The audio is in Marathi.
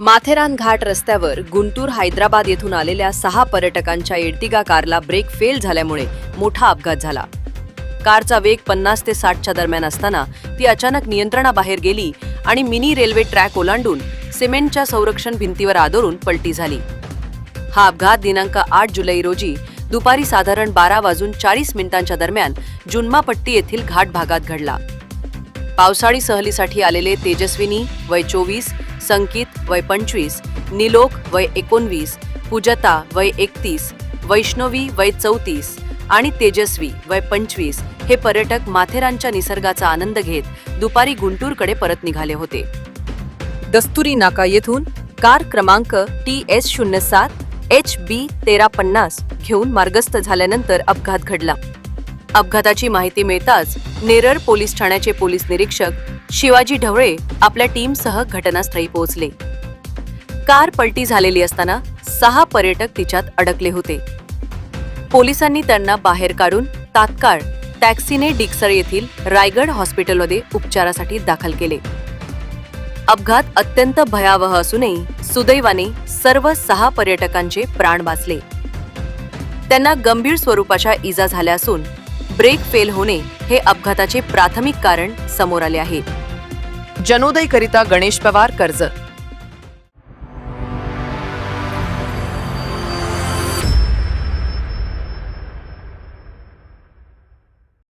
माथेरान घाट रस्त्यावर गुंटूर हैदराबाद येथून आलेल्या सहा पर्यटकांच्या एर्टिगा कारला ब्रेक फेल झाल्यामुळे मोठा अपघात झाला. कारचा वेग पन्नास ते साठच्या दरम्यान असताना ती अचानक नियंत्रणाबाहेर गेली आणि मिनी रेल्वे ट्रॅक ओलांडून सिमेंटच्या संरक्षण भिंतीवर आदरून पलटी झाली. हा अपघात दिनांक आठ जुलै रोजी दुपारी साधारण बारा वाजून चाळीस मिनिटांच्या दरम्यान जुन्मापट्टी येथील घाट भागात घडला. पावसाळी सहलीसाठी आलेले तेजस्विनी वय चोवीस संकित वय पंचवीस निलोक वय एकोणवीस पूजता वय एकतीस वैष्णवी वय चौतीस आणि तेजस्वी वय पंचवीस हे पर्यटक माथेरानच्या निसर्गाचा आनंद घेत दुपारी गुंटूरकडे परत निघाले होते. दस्तुरी नाका येथून कार क्रमांक टी एस शून्य सात एच बी तेरा पन्नास घेऊन मार्गस्थ झाल्यानंतर अपघात घडला. अपघाताची माहिती मिळताच नेरळ पोलीस ठाण्याचे पोलीस निरीक्षक शिवाजी ढवळे आपल्या टीमसह घटनास्थळी पोहोचले. कार पलटी झालेली असताना सहा पर्यटक तिच्यात अडकले होते. पोलिसांनी त्यांना बाहेर काढून तात्काळ टॅक्सीने डिक्सर येथील रायगड हॉस्पिटलमध्ये उपचारासाठी दाखल केले. अपघात अत्यंत भयावह असूनही सुदैवाने सर्व सहा पर्यटकांचे प्राण वाचले. त्यांना गंभीर स्वरूपाच्या इजा झाल्या असून ब्रेक फेल होणे हे अपघाताचे प्राथमिक कारण समोर आले आहे. जनोदयकरिता गणेश पवार कर्ज